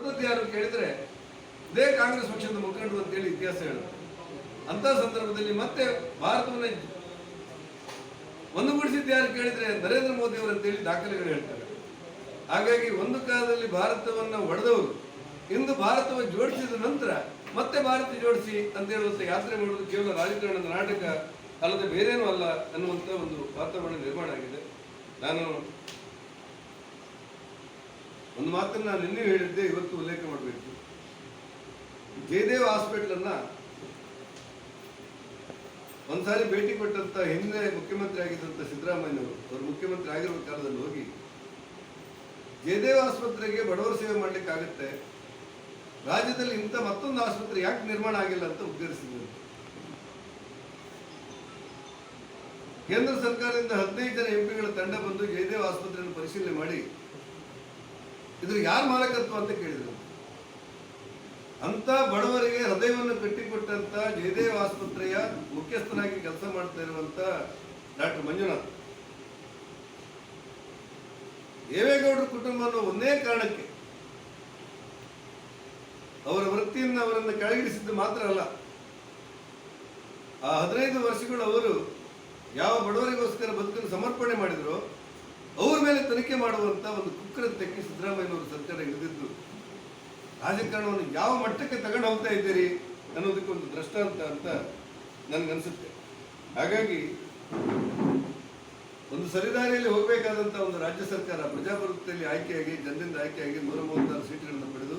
ಹೊಡೆದದ್ದು ಯಾರು ಕೇಳಿದ್ರೆ ಇದೇ ಕಾಂಗ್ರೆಸ್ ಪಕ್ಷದ ಮುಖಂಡರು ಅಂತೇಳಿ ಇತಿಹಾಸ ಹೇಳುತ್ತೆ ಅಂತ ಸಂದರ್ಭದಲ್ಲಿ ಮತ್ತೆ ಭಾರತವನ್ನ ಒಂದುಗೂಡಿಸಿದ್ದು ಯಾರು ಕೇಳಿದ್ರೆ ನರೇಂದ್ರ ಮೋದಿ ಅವರು ಅಂತೇಳಿ ದಾಖಲೆಗಳು ಹೇಳ್ತಾರೆ. ಹಾಗಾಗಿ ಒಂದು ಕಾಲದಲ್ಲಿ ಭಾರತವನ್ನ ಒಡೆದವರು, ಇಂದು ಭಾರತವನ್ನು ಜೋಡಿಸಿದ ನಂತರ ಮತ್ತೆ ಭಾರತ ಜೋಡಿಸಿ ಅಂತ ಹೇಳುವಂತ ಯಾತ್ರೆ ಮಾಡುವುದು ಕೇವಲ ರಾಜಕಾರಣದ ನಾಟಕ ಅಲ್ಲದೆ ಬೇರೇನೂ ಅಲ್ಲ ಅನ್ನುವಂತ ಒಂದು ವಾತಾವರಣ ನಿರ್ಮಾಣ ಆಗಿದೆ. ನಾನು ಒಂದು ಮಾತನ್ನು ನಾನು ನಿನ್ನೆ ಹೇಳಿದ್ದೆ, ಇವತ್ತು ಉಲ್ಲೇಖ ಮಾಡಬೇಕು. ಜಯದೇವ್ ಅನ್ನ ಒಂದ್ಸಾರಿ ಭೇಟಿ ಕೊಟ್ಟಂತ ಹಿಂದೆ ಮುಖ್ಯಮಂತ್ರಿ ಆಗಿದ್ದಂತ ಸಿದ್ದರಾಮಯ್ಯನವರು, ಅವರು ಮುಖ್ಯಮಂತ್ರಿ ಆಗಿರುವ ಕಾಲದಲ್ಲಿ ಹೋಗಿ ಜಯದೇವ ಆಸ್ಪತ್ರೆಗೆ ಬಡವರ ಸೇವೆ ಮಾಡ್ಲಿಕ್ಕೆ ಆಗುತ್ತೆ ರಾಜ್ಯದಲ್ಲಿ ಇಂಥ ಮತ್ತೊಂದು ಆಸ್ಪತ್ರೆ ಯಾಕೆ ನಿರ್ಮಾಣ ಆಗಿಲ್ಲ ಅಂತ ಉದ್ಘಾಟಿಸಿದರು ಕೇಂದ್ರ ಸರ್ಕಾರದಿಂದ ಹದಿನೈದು ಜನ ಎಂಪಿಗಳ ತಂಡ ಬಂದು ಜಯದೇವ ಆಸ್ಪತ್ರೆಯನ್ನು ಪರಿಶೀಲನೆ ಮಾಡಿ ಇದ್ರ ಯಾರು ಮಾಲಕತ್ವ ಅಂತ ಕೇಳಿದ್ರು. ಅಂತ ಬಡವರಿಗೆ ಹೃದಯವನ್ನು ಕಟ್ಟಿಕೊಟ್ಟಂತ ಜಯದೇವ ಆಸ್ಪತ್ರೆಯ ಮುಖ್ಯಸ್ಥನಾಗಿ ಕೆಲಸ ಮಾಡ್ತಾ ಇರುವಂತ ಡಾಕ್ಟರ್ ಮಂಜುನಾಥ್. ದೇವೇಗೌಡರ ಕುಟುಂಬ ಅನ್ನೋ ಒಂದೇ ಕಾರಣಕ್ಕೆ ಅವರ ವೃತ್ತಿಯನ್ನು ಅವರನ್ನು ಕೆಳಗಿಳಿಸಿದ್ದು ಮಾತ್ರ ಅಲ್ಲ. ಆ ಹದಿನೈದು ವರ್ಷಗಳು ಅವರು ಯಾವ ಬಡವರಿಗೋಸ್ಕರ ಬದುಕನ್ನು ಸಮರ್ಪಣೆ ಮಾಡಿದ್ರು ಅವ್ರ ಮೇಲೆ ತನಿಖೆ ಮಾಡುವಂತ ಒಂದು ಕುಕ್ಕರತ್ತಕ್ಕೆ ಸಿದ್ದರಾಮಯ್ಯನವರು ಸರ್ಕಾರ ಹಿಡಿದಿದ್ದು, ರಾಜಕಾರಣವನ್ನು ಯಾವ ಮಟ್ಟಕ್ಕೆ ತಗೊಂಡು ಹೋಗ್ತಾ ಇದ್ದೀರಿ ಅನ್ನೋದಕ್ಕೆ ಒಂದು ದೃಷ್ಟಾಂತ ಅಂತ ನನಗನ್ಸುತ್ತೆ. ಹಾಗಾಗಿ ಒಂದು ಸರಿದಾರಿಯಲ್ಲಿ ಹೋಗಬೇಕಾದಂತ ಒಂದು ರಾಜ್ಯ ಸರ್ಕಾರ ಪ್ರಜಾಪ್ರಭುತ್ವದಲ್ಲಿ ಆಯ್ಕೆಯಾಗಿ, ಜನರಿಂದ ಆಯ್ಕೆಯಾಗಿ ನೂರ ಮೂವತ್ತಾರು ಸೀಟ್ಗಳನ್ನು ಪಡೆದು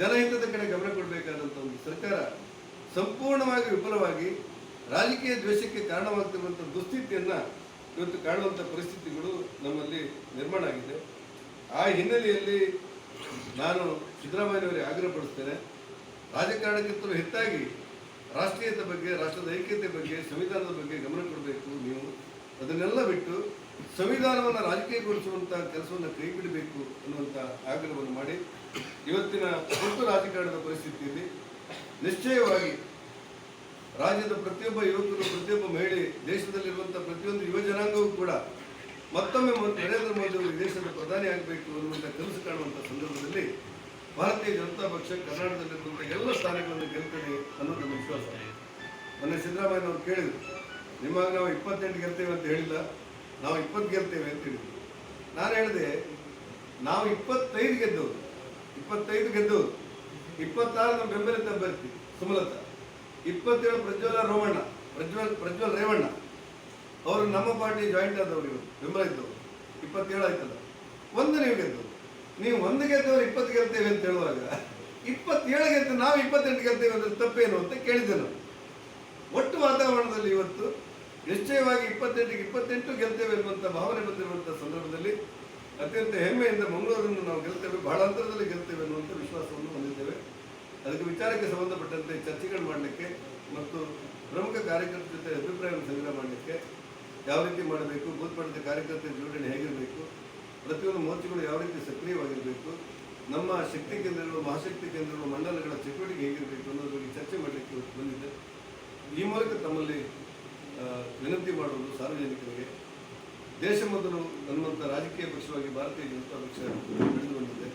ಜನಹಿತದ ಕಡೆ ಗಮನ ಕೊಡಬೇಕಾದಂತ ಒಂದು ಸರ್ಕಾರ ಸಂಪೂರ್ಣವಾಗಿ ವಿಫಲವಾಗಿ ರಾಜಕೀಯ ದ್ವೇಷಕ್ಕೆ ಕಾರಣವಾಗ್ತಿರುವಂಥ ದುಸ್ಥಿತಿಯನ್ನ ಇವತ್ತು ಕಾಣುವಂಥ ಪರಿಸ್ಥಿತಿಗಳು ನಮ್ಮಲ್ಲಿ ನಿರ್ಮಾಣ ಆಗಿದೆ. ಆ ಹಿನ್ನೆಲೆಯಲ್ಲಿ ನಾನು ಸಿದ್ದರಾಮಯ್ಯನವರಿಗೆ ಆಗ್ರಹಪಡಿಸ್ತೇನೆ ರಾಜಕಾರಣಕ್ಕಿಂತಲೂ ಹೆಚ್ಚಾಗಿ ರಾಷ್ಟ್ರೀಯತೆ ಬಗ್ಗೆ, ರಾಷ್ಟ್ರದ ಐಕ್ಯತೆ ಬಗ್ಗೆ, ಸಂವಿಧಾನದ ಬಗ್ಗೆ ಗಮನ ಕೊಡಬೇಕು ನೀವು. ಅದನ್ನೆಲ್ಲ ಬಿಟ್ಟು ಸಂವಿಧಾನವನ್ನು ರಾಜಕೀಯಗೊಳಿಸುವಂಥ ಕೆಲಸವನ್ನು ಕೈ ಬಿಡಬೇಕು ಅನ್ನುವಂಥ ಆಗ್ರಹವನ್ನು ಮಾಡಿ ಇವತ್ತಿನ ಒಟ್ಟು ರಾಜಕಾರಣದ ಪರಿಸ್ಥಿತಿಯಲ್ಲಿ ನಿಶ್ಚಯವಾಗಿ ರಾಜ್ಯದ ಪ್ರತಿಯೊಬ್ಬ ಯುವಕರು, ಪ್ರತಿಯೊಬ್ಬ ಮಹಿಳೆ ದೇಶದಲ್ಲಿರುವಂಥ ಪ್ರತಿಯೊಂದು ಯುವ ಜನಾಂಗವೂ ಕೂಡ ಮತ್ತೊಮ್ಮೆ ನರೇಂದ್ರ ಮೋದಿ ಅವರು ದೇಶದ ಪ್ರಧಾನಿ ಆಗಬೇಕು ಅನ್ನುವಂಥ ಕನಸು ಕಾಣುವಂಥ ಸಂದರ್ಭದಲ್ಲಿ ಭಾರತೀಯ ಜನತಾ ಪಕ್ಷ ಕರ್ನಾಟಕದಲ್ಲಿರುವಂಥ ಎಲ್ಲ ಸ್ಥಾನಗಳನ್ನು ಗೆಲ್ತದೆ ಅನ್ನೋದು ವಿಶ್ವಾಸ ಮೊನ್ನೆ ಸಿದ್ದರಾಮಯ್ಯನವರು ಕೇಳಿದ್ರು ನಿಮಗೆ ನಾವು ಇಪ್ಪತ್ತೆಂಟು ಗೆಲ್ತೇವೆ ಅಂತ ಹೇಳಿಲ್ಲ ನಾವು ಇಪ್ಪತ್ತು ಗೆಲ್ತೇವೆ ಅಂತ ಹೇಳಿದ್ರು. ನಾನು ಹೇಳಿದೆ, ನಾವು ಇಪ್ಪತ್ತೈದು ಗೆದ್ದವರು ಇಪ್ಪತ್ತೈದು ಗೆದ್ದವರು ಇಪ್ಪತ್ತಾರು ನಮ್ಮ ಬೆಂಬಲಿತ ಅಭ್ಯರ್ಥಿ ಸುಮಲತಾ. ಇಪ್ಪತ್ತೇಳು ಪ್ರಜ್ವಲ ರೋಮಣ್ಣ ಪ್ರಜ್ವಲ್ ಪ್ರಜ್ವಲ್ ರೇವಣ್ಣ. ಅವರು ನಮ್ಮ ಪಾರ್ಟಿ ಜಾಯಿಂಟ್ ಆದವರು ಇವರು, ಬೆಂಬಲ ಇದ್ದವರು. ಇಪ್ಪತ್ತೇಳು ಆಯ್ತಲ್ಲ. ಒಂದು ನೀವು ಗೆದ್ದು, ನೀವು ಒಂದು ಗೆದ್ದವರು ಇಪ್ಪತ್ತು ಗೆಲ್ತೇವೆ ಅಂತ ಹೇಳುವಾಗ, ಇಪ್ಪತ್ತೇಳು ಗೆದ್ದು ನಾವು ಇಪ್ಪತ್ತೆಂಟು ಗೆಲ್ತೇವೆ ಅಂದ್ರೆ ತಪ್ಪೇನು ಅಂತ ಕೇಳಿದ್ದೆ ನಾವು ಒಟ್ಟು ವಾತಾವರಣದಲ್ಲಿ ಇವತ್ತು ನಿಶ್ಚಯವಾಗಿ ಇಪ್ಪತ್ತೆಂಟಿಗೆ ಇಪ್ಪತ್ತೆಂಟು ಗೆಲ್ತೇವೆ ಎನ್ನುವಂಥ ಭಾವನೆ ಬಂದಿರುವಂಥ ಸಂದರ್ಭದಲ್ಲಿ ಅತ್ಯಂತ ಹೆಮ್ಮೆಯಿಂದ ಮಂಗಳೂರನ್ನು ನಾವು ಗೆಲ್ತೇವೆ, ಬಹಳ ಅಂತರದಲ್ಲಿ ಗೆಲ್ತೇವೆ ಅನ್ನುವಂಥ ವಿಶ್ವಾಸವನ್ನು ಹೊಂದಿದ್ದೇವೆ. ಅದಕ್ಕೆ ವಿಚಾರಕ್ಕೆ ಸಂಬಂಧಪಟ್ಟಂತೆ ಚರ್ಚೆಗಳು ಮಾಡಲಿಕ್ಕೆ ಮತ್ತು ಪ್ರಮುಖ ಕಾರ್ಯಕರ್ತರ ಜೊತೆ ಅಭಿಪ್ರಾಯವನ್ನು ಸಂಗ್ರಹ ಮಾಡಲಿಕ್ಕೆ ಯಾವ ರೀತಿ ಮಾಡಬೇಕು, ಬೂತ್ ಮಟ್ಟದ ಕಾರ್ಯಕರ್ತರ ಜೋಡಣೆ ಹೇಗಿರಬೇಕು, ಪ್ರತಿಯೊಂದು ಮೋರ್ಚೆಗಳು ಯಾವ ರೀತಿ ಸಕ್ರಿಯವಾಗಿರಬೇಕು, ನಮ್ಮ ಶಕ್ತಿ ಕೇಂದ್ರಗಳು, ಮಹಾಶಕ್ತಿ ಕೇಂದ್ರಗಳು, ಮಂಡಲಗಳ ಚಟುವಟಿಕೆ ಹೇಗಿರಬೇಕು ಅನ್ನೋದ್ರ ಬಗ್ಗೆ ಚರ್ಚೆ ಮಾಡಲಿಕ್ಕೆ ಬಂದಿದೆ ಈ ಮೂಲಕ ತಮ್ಮಲ್ಲಿ ವಿನಂತಿ ಮಾಡುವುದು ಸಾರ್ವಜನಿಕರಿಗೆ. ದೇಶ ಮೊದಲು ಅನ್ನುವಂಥ ರಾಜಕೀಯ ಪಕ್ಷವಾಗಿ ಭಾರತೀಯ ಜನತಾ ಪಕ್ಷ ಬೆಳೆದು ಬಂದಿದೆ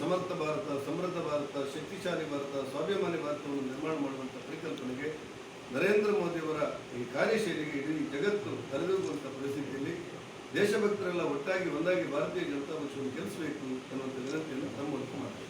ಸಮರ್ಥ ಭಾರತ ಸಮೃದ್ಧ ಭಾರತ ಶಕ್ತಿಶಾಲಿ ಭಾರತ ಸ್ವಾಭಿಮಾನಿ ಭಾರತವನ್ನು ನಿರ್ಮಾಣ ಮಾಡುವಂಥ ಪರಿಕಲ್ಪನೆಗೆ ನರೇಂದ್ರ ಮೋದಿಯವರ ಈ ಕಾರ್ಯಶೈಲಿಗೆ ಇಡೀ ಜಗತ್ತು ತಲೆದೂಗುವಂಥ ಪರಿಸ್ಥಿತಿಯಲ್ಲಿ ದೇಶಭಕ್ತರೆಲ್ಲ ಒಟ್ಟಾಗಿ ಒಂದಾಗಿ ಭಾರತೀಯ ಜನತಾ ಪಕ್ಷವನ್ನು ಗೆಲ್ಲಿಸಬೇಕು ಅನ್ನುವಂಥ ವಿನಂತಿಯನ್ನು ತಮ್ಮ ಮಾಡ್ತಾರೆ